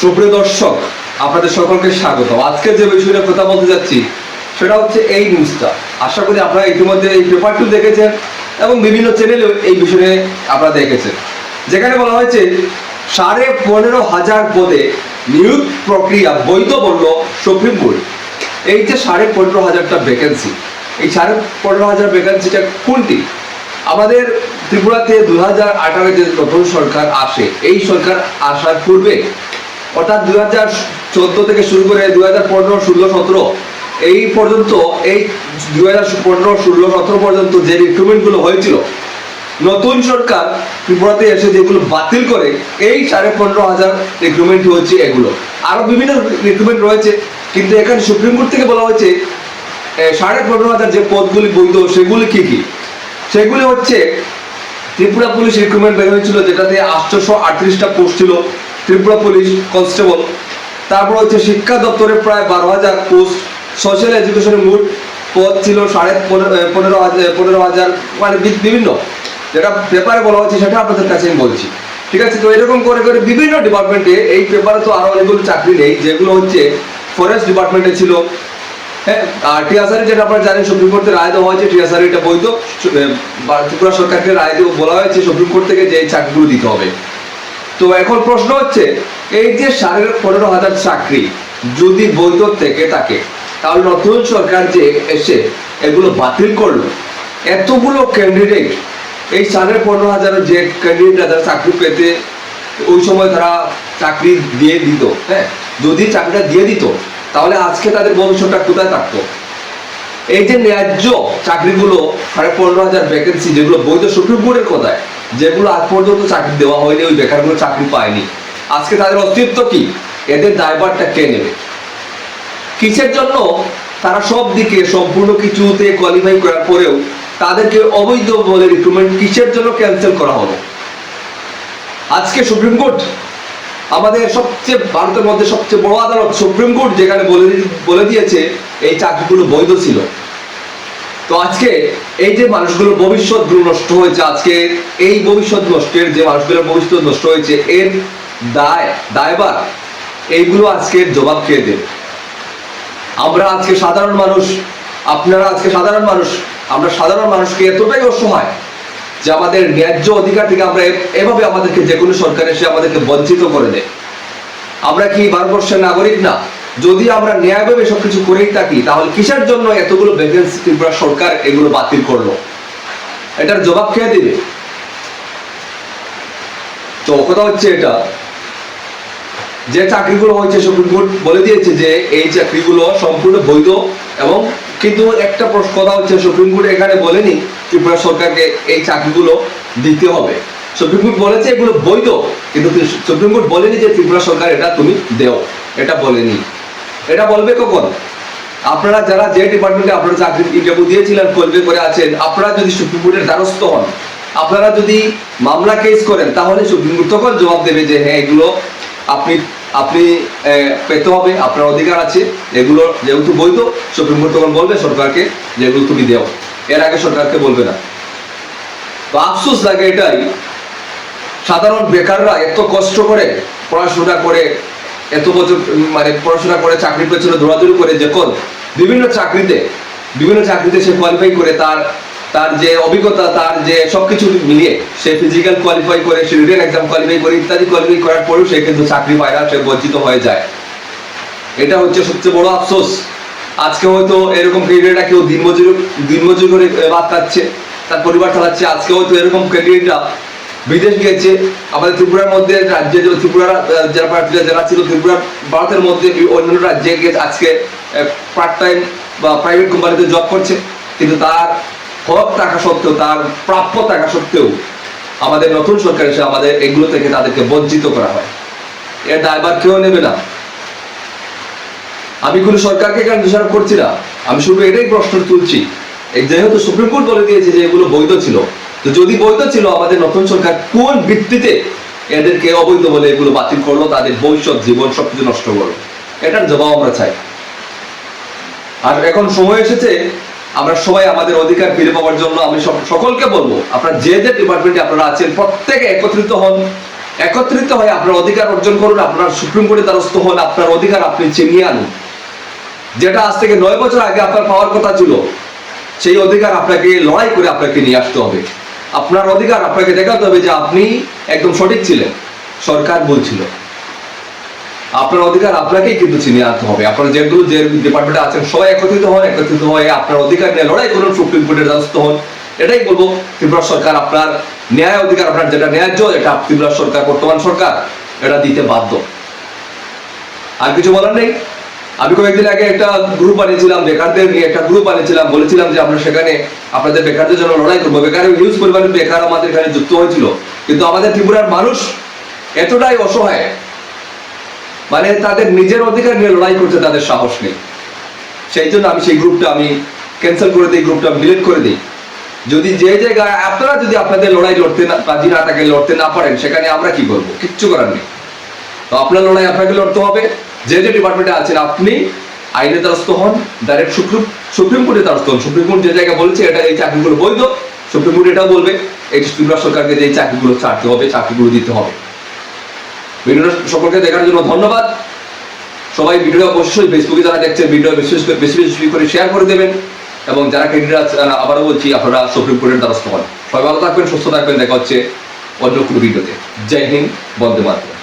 সুপ্রিয় দর্শক, আপনাদের সকলকে স্বাগত আজকে যে বিষয়টা কথা বলতে যাচ্ছি, সেটা হচ্ছে এই নিউজটা আশা করি আপনারা ইতিমধ্যে এই পেপারটি দেখেছেন এবং বিভিন্ন চ্যানেলেও এই বিষয়ে আপনারা দেখেছেন। যেখানে বলা হয়েছে, সাড়ে পনেরো হাজার পদে নিয়োগ প্রক্রিয়া বৈধ বলল সুপ্রিম কোর্ট। এই যে সাড়ে পনেরো হাজারটা ভ্যাকেন্সি এই সাড়ে পনেরো হাজার ভ্যাকেন্সিটা কোনটি? আমাদের ত্রিপুরাতে দু হাজার আঠারো যে নতুন সরকার আসে, এই সরকার আসার পূর্বে অর্থাৎ দুই হাজার চোদ্দ থেকে শুরু করে দুই হাজার পনেরো, ষোলো, সতেরো, এই পর্যন্ত, এই দুই হাজার পনেরো, ষোলো, সতেরো পর্যন্ত যে রিক্রুটমেন্টগুলো হয়েছিল, নতুন সরকার ত্রিপুরাতে এসে যেগুলো বাতিল করে, এই সাড়ে পনেরো হাজার রিক্রুটমেন্ট হচ্ছে এগুলো। আরও বিভিন্ন রিক্রুটমেন্ট রয়েছে, কিন্তু এখানে সুপ্রিম কোর্ট থেকে বলা হয়েছে সাড়ে পনেরো হাজার যে পদগুলি বৈধ, সেগুলি কি কি? সেগুলি হচ্ছে, ত্রিপুরা পুলিশ রিক্রুটমেন্ট বের হয়েছিল, যেটাতে আটশোশো আটত্রিশটা পোস্ট ছিল ত্রিপুরা পুলিশ কনস্টেবল। তারপর হচ্ছে শিক্ষা দপ্তরে প্রায় বারো হাজার পোস্ট। সোশ্যাল এডুকেশনের মোট পদ ছিল সাড়ে পনেরো পনেরো হাজার মানে বিভিন্ন। যেটা পেপারে বলা হচ্ছে সেটা আপনাদের কাছে আমি বলছি। ঠিক আছে? তো এরকম করে করে বিভিন্ন ডিপার্টমেন্টে এই পেপারে তো আরও অনেকগুলো চাকরি নেই, যেগুলো হচ্ছে ফরেস্ট ডিপার্টমেন্টে ছিল। হ্যাঁ আর টিআরসারি যেটা আপনারা জানেন সুপ্রিম কোর্টের রায় দেওয়া হয়েছে টিআরসারি এটা বৈধ ত্রিপুরা সরকারকে রায় দিয়ে বলা হয়েছে সুপ্রিম কোর্ট থেকে যে এই চাকরিগুলো দিতে হবে। তো এখন প্রশ্ন হচ্ছে, এই যে সাড়ে পনেরো হাজার চাকরি যদি বৈধ থেকে থাকে, তাহলে নতুন সরকার যে এসে এগুলো বাতিল করল, এতগুলো ক্যান্ডিডেট এই সাড়ে পনেরো হাজারের যে ক্যান্ডিডেট যারা চাকরি পেতে, ওই সময় তারা চাকরি দিয়ে দিত হ্যাঁ? যদি চাকরিটা দিয়ে দিত, তাহলে আজকে তাদের ভবিষ্যৎটা কোথায় থাকতো? এই যে ন্যায্য চাকরিগুলো, সাড়ে পনেরো হাজার ভ্যাকেন্সি যেগুলো বৈধ সুপ্রিম কোর্টের কথায় যেগুলো আজ পর্যন্ত চাকরি দেওয়া হয়নি, ওই বেকারগুলো চাকরি পায়নি। আজকে তাদের অস্তিত্ব কি? এদের দায়ভারটা কে নেবে? কিসের জন্য? তারা সব দিকে, সম্পূর্ণ কিছুতে কোয়ালিফাই করার পরেও তাদেরকে অবৈধ বলে রিক্রুটমেন্ট কিসের জন্য ক্যান্সেল করা হলো আজকে সুপ্রিম কোর্ট, আমাদের সবচেয়ে, ভারতের মধ্যে সবচেয়ে বড় আদালত সুপ্রিম কোর্ট যেখানে বলে বলে দিয়েছে, এই চাকরিগুলো বৈধ ছিল। তো আজকে এই যে মানুষগুলোর ভবিষ্যৎগুলো নষ্ট হয়েছে, আজকে এই ভবিষ্যৎ নষ্টের যে মানুষগুলোর ভবিষ্যৎ নষ্ট হয়েছে, এর দায় দায়বার এইগুলো আজকে জবাব খেয়ে দেবে? আমরা আজকে সাধারণ মানুষ, আপনারা আজকে সাধারণ মানুষ, আমরা সাধারণ মানুষকে এতটাই অসহায় যে আমাদের ন্যায্য অধিকার থেকে আমরা এভাবে আমাদেরকে যে কোনো সরকার এসে আমাদেরকে বঞ্চিত করে দেয়। আমরা কি ভারতবর্ষের নাগরিক না? যদি আমরা ন্যায়ভাবে সবকিছু করেই থাকি, তাহলে কিসের জন্য এতগুলো ভ্যাকেন্সি ত্রিপুরা সরকার এগুলো বাতিল করল? এটার জবাব খেয়ে দিবে? তো কথা হচ্ছে এটা, যে চাকরিগুলো হয়েছে সুপ্রিম কোর্ট বলে দিয়েছে যে এই চাকরিগুলো সম্পূর্ণ বৈধ এবং কিন্তু একটা প্রশ্ন, কথা হচ্ছে সুপ্রিম কোর্ট এখানে বলেনি ত্রিপুরা সরকারকে এই চাকরিগুলো দিতে হবে। সুপ্রিম কোর্ট বলেছে এগুলো বৈধ, কিন্তু সুপ্রিম কোর্ট বলেনি যে ত্রিপুরা সরকার এটা তুমি দেও, এটা বলেনি। এটা বলবে কখন? আপনারা যারা যে ডিপার্টমেন্টে আপনারা চাকরি ইন্টারভিউ দিয়েছিলেন কোয়ালিফাই করে আছেন, আপনারা যদি সুপ্রিম কোর্টের দ্বারস্থ হন, আপনারা যদি মামলা কেস করেন, তাহলে সুপ্রিম কোর্ট তখন জবাব দেবে যে হ্যাঁ এগুলো আপনি আপনি পেতে হবে, আপনার অধিকার আছে, এগুলো যেহেতু বৈধ সুপ্রিম কোর্ট তখন বলবে সরকারকে যে, এগুলো তুমি দেও। এর আগে সরকারকে বলবে না। তো আফসোস লাগে এটাই। সাধারণ বেকাররা এত কষ্ট করে পড়াশোনা করে এত বছর মানে পড়াশোনা করে চাকরির পেছনে দৌড়াদৌড়ি করে যখন বিভিন্ন চাকরিতে বিভিন্ন চাকরিতে সে কোয়ালিফাই করে তার তার যে অভিজ্ঞতা, তার যে সবকিছু মিলিয়ে সে ফিজিক্যাল কোয়ালিফাই করে, সে রিটেন এক্সাম কোয়ালিফাই করে, ইত্যাদি কোয়ালিফাই করার পরেও সে কিন্তু চাকরি পায় না, সে বঞ্চিত হয়ে যায়। এটা হচ্ছে সবচেয়ে বড় আফসোস। আজকে হয়তো এরকম ক্যান্ডিডেটরা কেউ দিনমজুর দিনমজুর করে ভাত খাচ্ছে, তার পরিবার চালাচ্ছে, আজকে হয়তো এরকম ক্যান্ডিডেটরা বিদেশ গিয়েছে আমাদের ত্রিপুরার মধ্যে রাজ্যে যে ত্রিপুরার আহ, যারা প্রার্থীরা যারা ছিল ত্রিপুরা ভারতের মধ্যে অন্যান্য রাজ্যে গিয়ে আজকে পার্ট টাইম বা প্রাইভেট কোম্পানিতে জব করছে। কিন্তু তার হক টাকা সত্ত্বেও তার প্রাপ্য টাকা সত্ত্বেও আমাদের নতুন সরকার এসে আমাদের এগুলো থেকে তাদেরকে বঞ্চিত করা হয়। এর দায়ভার কেউ নেবে না। আমি কোনো সরকারকে কেন দোষারোপ করছি না? আমি শুধু এটাই প্রশ্ন তুলছি। যেহেতু সুপ্রিম কোর্ট বলে দিয়েছে যে এগুলো বৈধ ছিল তো যদি বৈধ ছিল আমাদের নতুন সরকার, কোন ভিত্তিতে এদেরকে অবৈধ বলে এগুলো বাতিল করল, তাদের ভবিষ্যৎ জীবন সবকিছু নষ্ট করল? এটার জবাব আমরা চাই। আর এখন সময় এসেছে, আমরা সবাই আমাদের অধিকার ফিরে পাওয়ার জন্য আমি সকলকে বলব, আপনারা যে যে ডিপার্টমেন্টে আপনারা আছেন, প্রত্যেকে একত্রিত হন। একত্রিত হয়ে আপনার অধিকার অর্জন করুন, আপনার সুপ্রিম কোর্টের দ্বারস্থ হন, আপনার অধিকার আপনি চিনিয়ে আনুন। যেটা আজ থেকে নয় বছর আগে আপনার পাওয়ার কথা ছিল, সেই অধিকার আপনাকে লড়াই করে আপনাকে নিয়ে আসতে হবে। আপনার অধিকার, আপনাকে দেখাতে হবে যে আপনি একদম সঠিক ছিলেন। সরকার বলছিল। আপনার অধিকার আপনাকেই কিন্তু চিনিয়ে আনতে হবে। আপনার যেগুলো যে ডিপার্টমেন্টে আছেন, সবাই একত্রিত হন, একত্রিত হয়ে আপনার অধিকার নিয়ে লড়াই করুন, সুপ্রিম কোর্টের দ্বারস্থ হন। এটাই বলব, ত্রিপুরা সরকার আপনার ন্যায় অধিকার, আপনার যেটা ন্যায্য, এটা ত্রিপুরা সরকার, বর্তমান সরকার, এটা দিতে বাধ্য। আর কিছু বলার নেই? আমি কয়েকদিন আগে একটা গ্রুপ বানিয়েছিলাম বেকারদের নিয়ে একটা গ্রুপ বানিয়েছিলাম বলেছিলাম যে আমরা সেখানে আপনাদের বেকারদের জন্য লড়াই করব। বেকারের হিউজ পরিমাণে বেকার আমাদের এখানে যুক্ত হয়েছিল। কিন্তু আমাদের ত্রিপুরার মানুষ এতটাই অসহায় মানে তাদের নিজের অধিকার নিয়ে লড়াই করতে তাদের সাহস নেই। সেই জন্য আমি সেই গ্রুপটা আমি ক্যান্সেল করে দিই গ্রুপটা আমি ডিলিট করে দিই। যদি যে জায়গায় আপনারা যদি আপনাদের লড়াই লড়তে না রাজি না থাকে লড়তে না পারেন, সেখানে আমরা কি করব? কিচ্ছু করার নেই। তো আপনার লড়াই আপনাকে লড়তে হবে। যে যে ডিপার্টমেন্টে আছেন আপনি, আইনের দ্বারস্থ হন ডাইরেক্ট সুপ্রিম সুপ্রিম কোর্টের দ্বারস্থ হন। সুপ্রিম কোর্ট যে জায়গায় বলেছে এটা এই চাকরিগুলো বৈধ। সুপ্রিম কোর্ট এটাও বলবে, এই ত্রিপুরা সরকারকে যে এই চাকরিগুলো ছাড়তে হবে, চাকরিগুলো দিতে হবে। ভিডিওটা সকলকে দেখার জন্য ধন্যবাদ। সবাই ভিডিও অবশ্যই ফেসবুকে যারা দেখছেন, ভিডিও বেশি বেশি করে- বেশি বেশি করে শেয়ার করে দেবেন। এবং যারা ক্যান্ডিডেট আবারও বলছি, আপনারা সুপ্রিম কোর্টের দ্বারস্থ হন। সবাই ভালো থাকবেন, সুস্থ থাকবেন। দেখা হচ্ছে অন্য কোনো ভিডিওতে। জয় হিন্দ, বন্দে মাতরম।